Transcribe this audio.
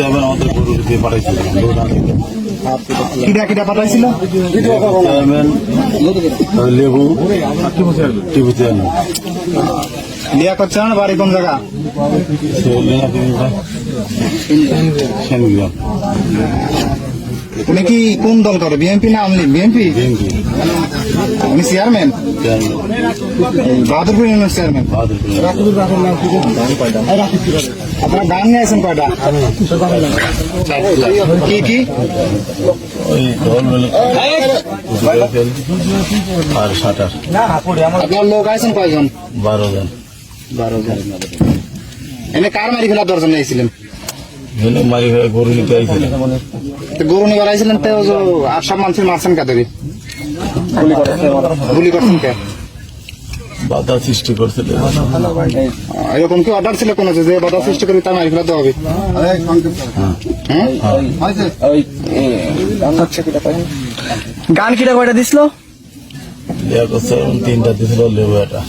আমরা আমাদের গরু দিয়ে পাঠাইছিল? লেবু টিপু চেয়ারম্যান বাড়ি কোন জায়গা? উনি কি কোন দল করে বিএনপি না আমলি বিএনপি? বিএনপি। উনি chairman? Chairman. Bahadurpur union chairman? আপনার গান নিয়ে আসেন কয়টা কি কি? আর আপনার লোক আছেন কয়জন? বারো জন। বারো জন। এনে কার মারি ফেলার দর্শন নিয়েছিলেন? এনে মারি ফেলে গরু নিতে গরু নিবার আইছিলেন তো আর সব মানুষের মারছেন কাদের? গুলি করছেন কে বাধা সৃষ্টি করছিল। আহ, এরকম কি অর্ডার ছিল কোনো যে বাধা সৃষ্টি করে তা মারি ফেলাতে হবে? হ্যাঁ। গান কিটা কয়টা দিছিল? তিনটা দিছিল লেবু এটা